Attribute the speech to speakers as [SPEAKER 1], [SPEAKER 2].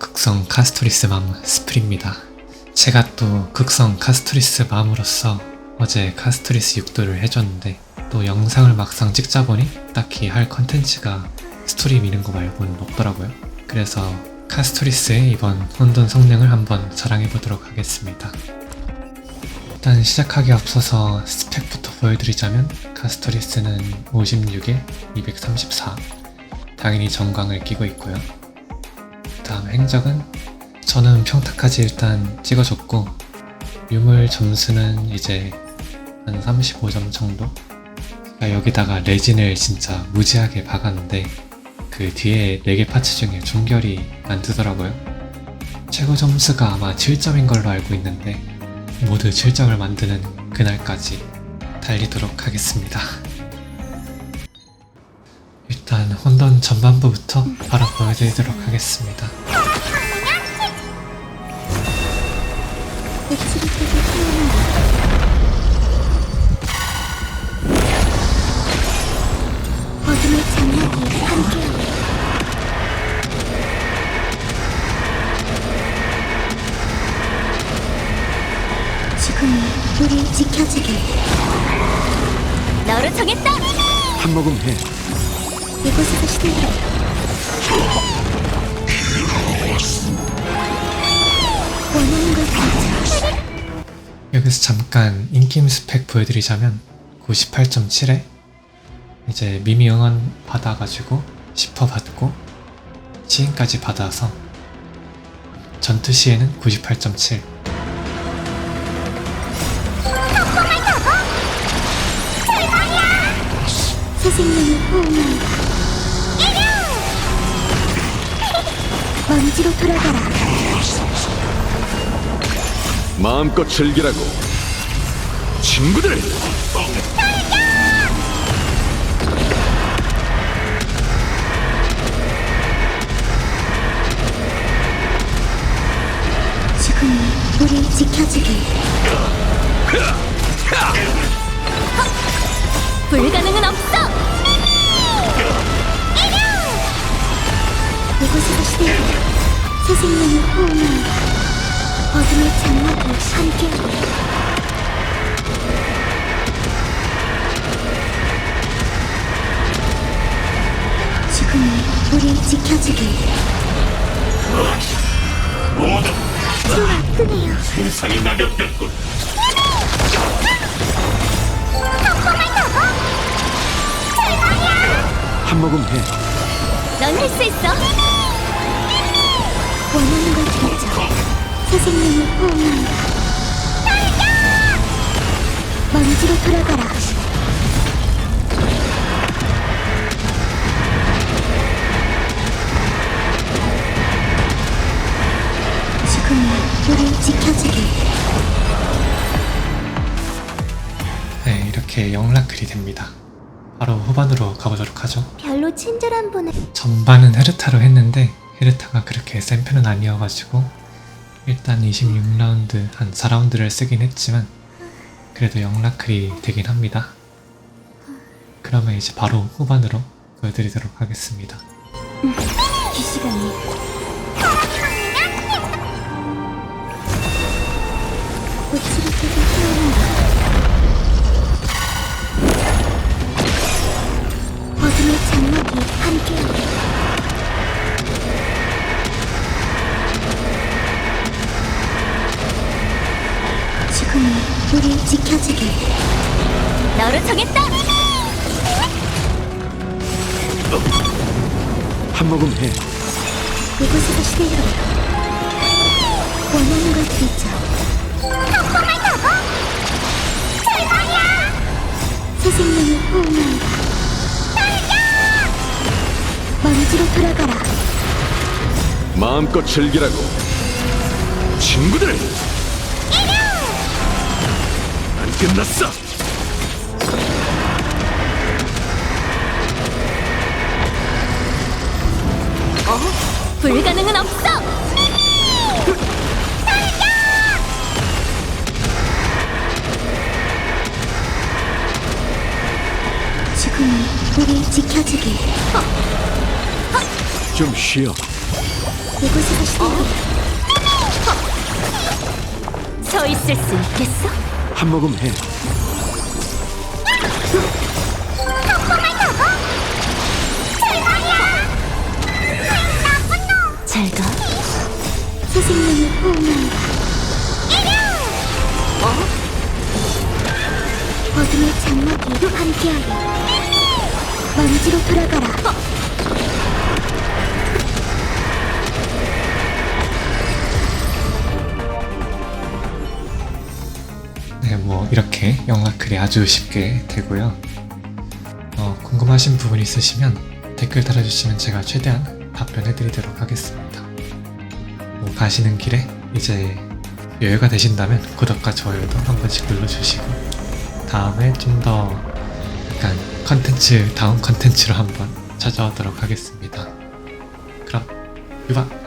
[SPEAKER 1] 극성 카스토리스 맘 스프입니다. 제가 또 극성 카스토리스 맘으로서 어제 카스토리스 6도를 해줬는데 또 영상을 막상 찍자 보니 딱히 할 컨텐츠가 스토리 미는 거 말고는 없더라고요. 그래서 카스토리스의 이번 혼돈 성능을 한번 자랑해 보도록 하겠습니다. 일단 시작하기 앞서서 스펙부터 보여드리자면 카스토리스는 56에 234 당연히 정광을 끼고 있고요. 다음 행적은 저는 평타까지 일단 찍어줬고 유물 점수는 이제 한 35점 정도? 여기다가 레진을 진짜 무지하게 박았는데 그 뒤에 4개 파츠 중에 중결이 안 뜨더라고요. 최고 점수가 아마 7점인 걸로 알고 있는데 모두 7점을 만드는 그날까지 달리도록 하겠습니다. 일단 혼돈 전반부부터 바로 보여드리도록 하겠습니다.
[SPEAKER 2] 지금이 우리 지켜주길. 너로 정했다.
[SPEAKER 3] 한 모금 해.
[SPEAKER 2] 이곳에서 시작해. 원하는 걸 가져.
[SPEAKER 1] 여기서 잠깐 인김 스펙 보여드리자면 98.7에 이제 미미 응원 받아가지고 10% 받고 시인까지 받아서 전투 시에는
[SPEAKER 2] 98.7새 생명을 호응한다. 먼지로 돌아가라.
[SPEAKER 3] 마음껏 즐기라고. 친구들!
[SPEAKER 2] 지금이 우리 지켜주길. 지켜주길. 좋아, 끄네요.
[SPEAKER 3] 한 모금 해.
[SPEAKER 2] 넌 할 수 있어. 원하는 걸 들죠. 새 생명을 호응한다. 먼지로 돌아가라. 우리 지켜주길.
[SPEAKER 1] 네 이렇게 영락글이 됩니다. 바로 후반으로 가보도록 하죠.
[SPEAKER 2] 별로 친절한 분은
[SPEAKER 1] 전반은 헤르타로 했는데 헤르타가 그렇게 센 편은 아니어가지고 일단 26라운드 한 4라운드를 쓰긴 했지만 그래도 영라클이 되긴 합니다. 그러면 이제 바로 후반으로 보여드리도록 하겠습니다.
[SPEAKER 2] 이 시간이 꽃이 되게 태어난다. 어둠의 장막이 함께하네. 지금이 우리 지켜주길. 너로 정했다.
[SPEAKER 3] 한 모금 해.
[SPEAKER 2] 이곳에서 시작해. 원하는 걸 들죠. 새 생명을 호응한다. 먼지로 돌아가라.
[SPEAKER 3] 마음껏 즐기라고. 친구들! 안 끝났어!
[SPEAKER 2] 불가능은 없어. 지금이 우리 지켜주길.
[SPEAKER 3] 좀 쉬어.
[SPEAKER 2] 이곳에서 시작해.
[SPEAKER 4] 서 있을 수 있겠어?
[SPEAKER 3] 한 모금 해.
[SPEAKER 4] 잘 가.
[SPEAKER 2] 새 생명을 호응한다. 어둠의 장막이 함께하리. 먼지로 돌아가라.
[SPEAKER 1] 네, 뭐 이렇게 영라클이 아주 쉽게 되고요. 어, 궁금하신 부분 있으시면 댓글 달아주시면 제가 최대한 답변해드리도록 하겠습니다. 뭐 가시는 길에 이제 여유가 되신다면 구독과 좋아요도 한 번씩 눌러주시고 다음에 좀더 약간 컨텐츠 다음 컨텐츠로 한번 찾아오도록 하겠습니다. 그럼 유바